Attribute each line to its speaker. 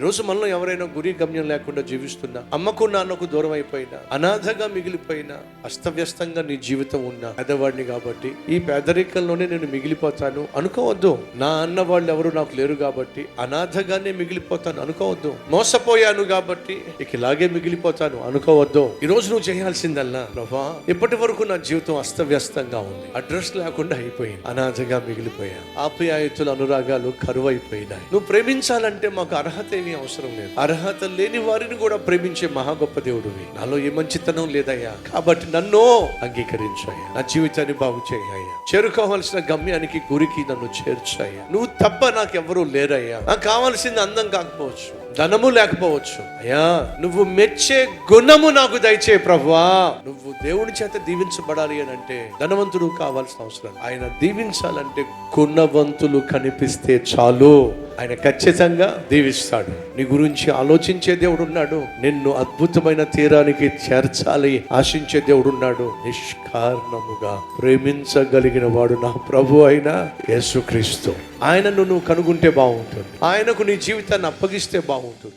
Speaker 1: ఈరోజు మనలో ఎవరైనా గురి గమ్యం లేకుండా జీవిస్తున్నా అమ్మకు నాన్నకు దూరం అయిపోయినా అనాథగా మిగిలిపోయినా అస్తవ్యస్తంగా నీ జీవితం ఉన్నా పేదవాడిని కాబట్టి ఈ పేదరికంలోనే నేను మిగిలిపోతాను అనుకోవద్దు. నా అన్న వాళ్ళు ఎవరు నాకు లేరు కాబట్టి అనాథగానే మిగిలిపోతాను అనుకోవద్దు. మోసపోయాను కాబట్టి ఇక ఇలాగే మిగిలిపోతాను అనుకోవద్దు. ఈరోజు నువ్వు చేయాల్సిందల్లా ప్రభా ఇప్పటి వరకు నా జీవితం అస్తవ్యస్తంగా ఉంది. అడ్రస్ లేకుండా అయిపోయింది. అనాథగా మిగిలిపోయా. ఆప్యాయతుల అనురాగాలు కరువైపోయినాయి. నువ్వు ప్రేమించాలంటే మాకు అర్హత ఏమి అవసరం లేదు. అర్హత లేని వారిని కూడా ప్రేమించే మహా గొప్ప దేవుడివి. నాలో ఏ మంచితనం లేదయ్యా. కాబట్టి నన్ను అంగీకరించాయా నా జీవితాన్ని బాగు చేయ్యా చేరుకోవాల్సిన గమ్యానికి గురికి నన్ను చేర్చాయా నువ్వు తప్ప నాకు ఎవరూ లేరయ్యా. నాకు కావాల్సింది అందం కాకపోవచ్చు. ధనము లేకపోవచ్చు. అయ్యా నువ్వు మెచ్చే గుణము నాకు దయచే ప్రభువా. నువ్వు దేవుని చేత దీవించబడాలి అని అంటే ధనవంతుడు కావాల్సిన అవసరం. ఆయన దీవించాలంటే గుణవంతులు కనిపిస్తే చాలు. ఆయన ఖచ్చితంగా దీవిస్తాడు. నీ గురించి ఆలోచించే దేవుడు ఉన్నాడు నిన్ను అద్భుతమైన తీరానికి చేర్చాలి ఆశించే దేవుడు ఉన్నాడు నిష్కారణముగా ప్రేమించగలిగిన వాడు నా ప్రభు అయిన యేసుక్రీస్తు. ఆయనను నువ్వు కనుగొంటే బాగుంటుంది. ఆయనకు నీ జీవితాన్ని అప్పగిస్తే బాగుంటుంది.